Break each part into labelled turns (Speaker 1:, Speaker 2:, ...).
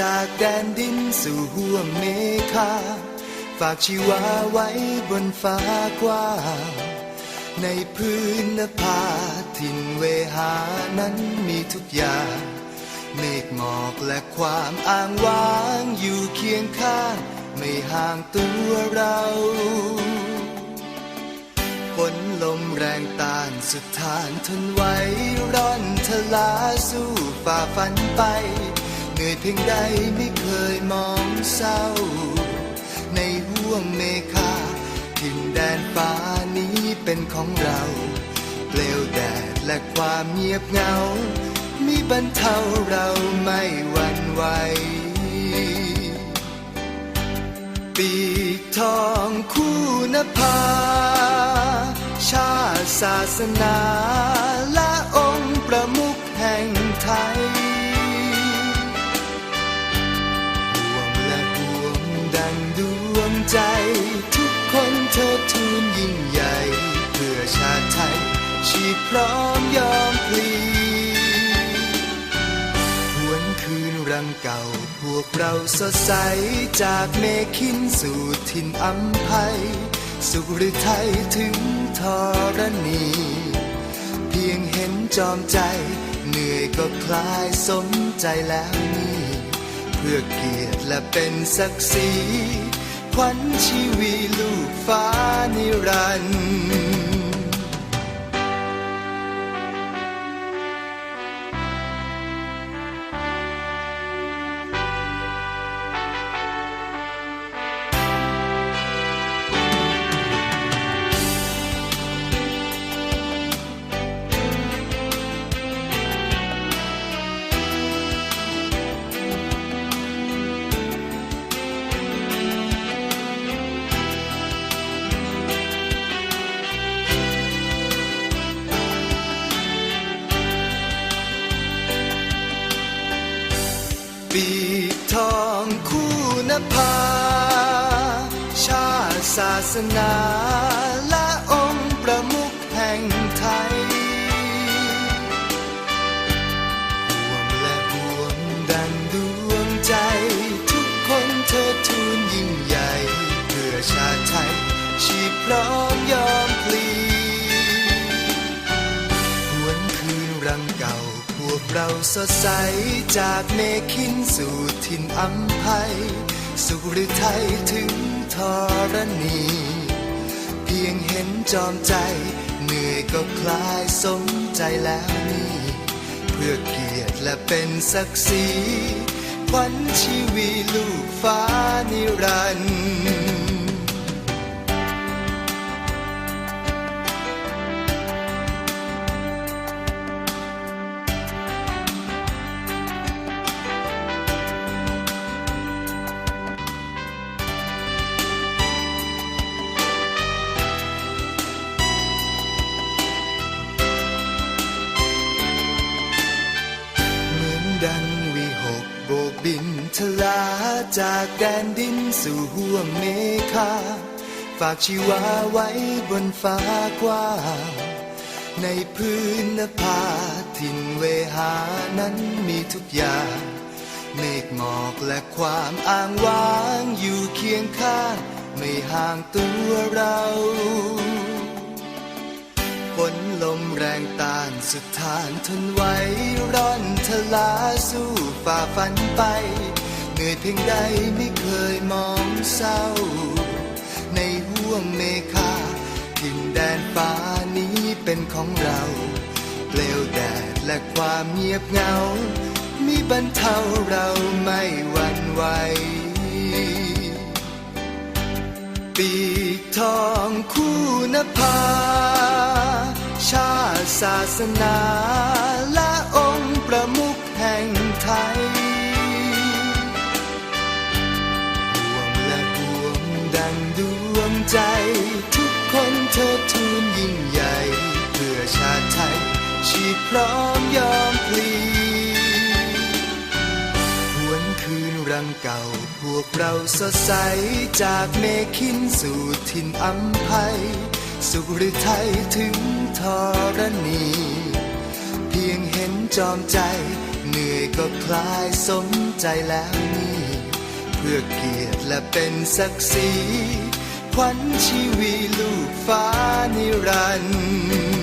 Speaker 1: จากแดนดินสู่ห้วงเมฆาฝากชีวาไว้บนฟ้ากว้างในพื้นนภาถิ่นเวหานั้นมีทุกอย่าง เมฆหมอกและความอ้างว้างอยู่เคียงข้าง ไม่ห่างตัวเราฝนลมแรงต้านสุดทานทนไหวร่อนทลาสู้ฝ่าฟันไป เหนื่อยเพียงใดไม่เคยมองเศร้า ในห่วงเมฆาถิ่นแดนฟ้านี้เป็นของเราเปลวแดดและความเงียบเหงา มีบรรเทาเราไม่หวั่นไหวปีกทองคู่นภา ชาติศาสนาและองค์ประมุขแห่งไทย ทูลยิ่งใหญ่ เพื่อชาติไทย ชีพพร้อมยอมพลีหวนคืนรังเก่า พวกเราสดใส จากเมฆินสู่ถิ่นอัมภัย สุขหรือไทยถึงธรณี เพียงเห็นจอมใจ เหนื่อยก็คลายสมใจแล้วนี่ เพื่อเกียรติและเป็นศักดิ์ศรี ขวัญชีวีลูกฟ้านิรันดร์ ภา ชาติศาสนา และองค์ประมุขแห่งไทยห่วงและห่วงดังดวงใจ ทุกคนเธอทูลยิ่งใหญ่ เพื่อชาติไทย ชีพพร้อมยอมพลีหวนคืนรังเก่าพวกเราสดใสจากเมฆินสู่ถิ่นอัมภัย สุขหรือไทยถึงธรณี เพียงเห็นจอมใจ เหนื่อยก็คลายสมใจแล้วนี่ เพื่อเกียรติและเป็นศักดิ์ศรีขวัญชีวีลูกฟ้านิรันดร์ จากแดนดินสู่ห่วงเมฆาฝากชีวาไว้บนฟ้ากว้างในพื้นนภาถิ่นเวหานั้นมีทุกอย่าง เมฆหมอกและความอ้างว้างอยู่เคียงข้าง ไม่ห่างตัวเราฝนลมแรงต้านสุดทานทนไหวร่อนทลาสู้ฝ่าฟันไป เหนื่อยเพียงใดไม่เคยมองเศร้า ในห่วงเมฆาถิ่นแดนฟ้านี้เป็นของเราเปลวแดดและความเงียบเหงา มีบรรเทาเราไม่หวั่นไหวปีกทองคู่นภา ชาติศาสนาละ ใจ ทุกคนเธอทูลยิ่งใหญ่ เพื่อชาติไทย ชีพพร้อมยอมพลีหวนคืนรังเก่า พวกเราสดใส จากเมฆินสู่ถิ่นอัมภัย สุรือไทยถึงธรณี เพียงเห็นจอมใจ เหนื่อยก็คลายสมใจแล้วนี่ เพื่อเกียรติและเป็นศักดิ์ศรี ขวัญชีวีลูกฟ้านิรันดร์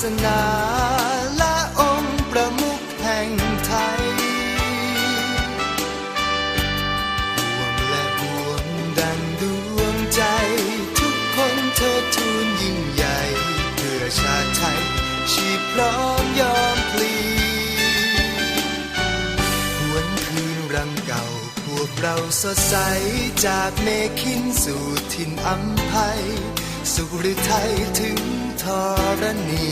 Speaker 1: สนาและองค์ประมุขแห่งไทยห่วงและห่วงดังดวงใจ ทุกคนเธอทูลยิ่งใหญ่ เพื่อชาติไทย ชีพพร้อมยอมพลีหวนคืนรังเก่า พวกเราสดใสจากเมฆินสู่ถิ่นอัมภัยสุรือไทยถึง ธรณี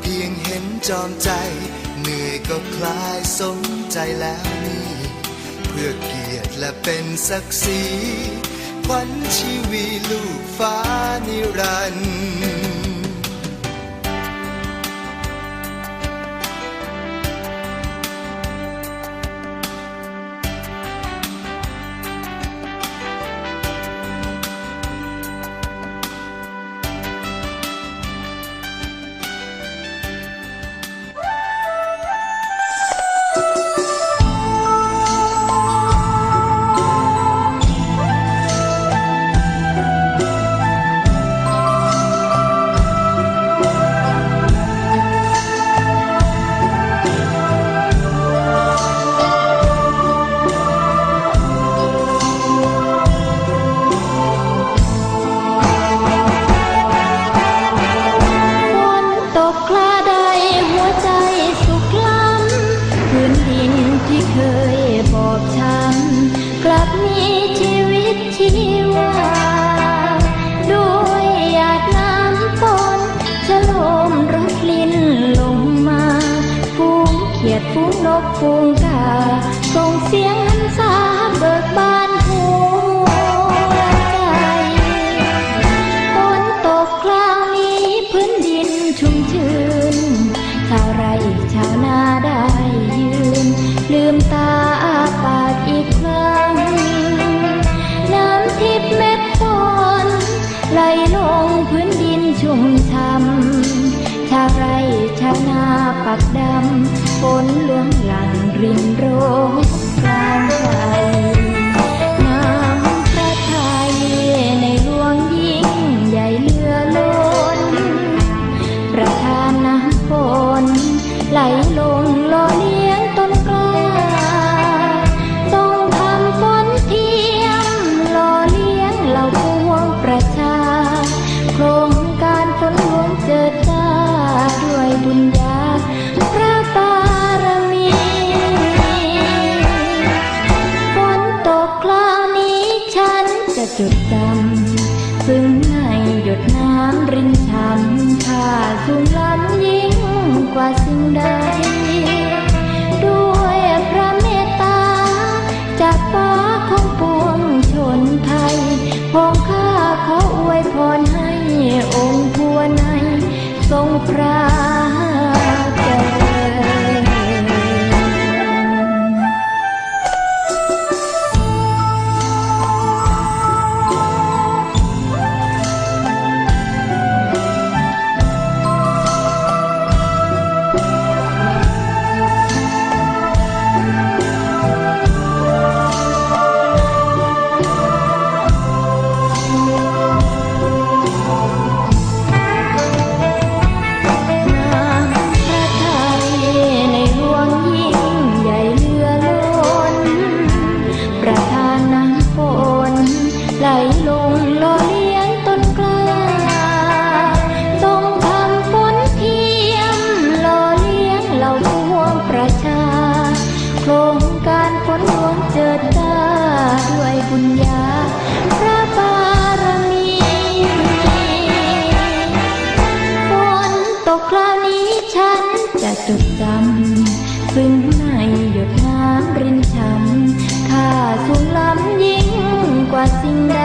Speaker 1: เพียงเห็นจอมใจ เหนื่อยก็คลายสมใจแล้วนี่ เพื่อเกียรติและเป็นศักดิ์ศรีขวัญชีวีลูกฟ้านิรันดร์
Speaker 2: ฟูงกฟูงกาส่งเสียงหันษาเบิกบานหัวใจฝนตกคราวนี้พื้นดินชุ่มชื้น ชาวไร่ชาวนาได้ยืน ลืมตาอาปากอีกครั้ง น้ำทิพเม็ดฝนไหลลงพื้นดินชุ่มช่ำชาวไร่ ปักดำฝนหลวงหลังรินโรยกลางใจน้ำพระทัยในหลวงยิ่งใหญ่เลือล้นประทานน้ำฝนไหลลง ตกคราวนี้ฉันจะจดจำซึ่งในหยดน้ำรินช้ำข้าสูงล้ำยิ่งกว่าสิ่งใด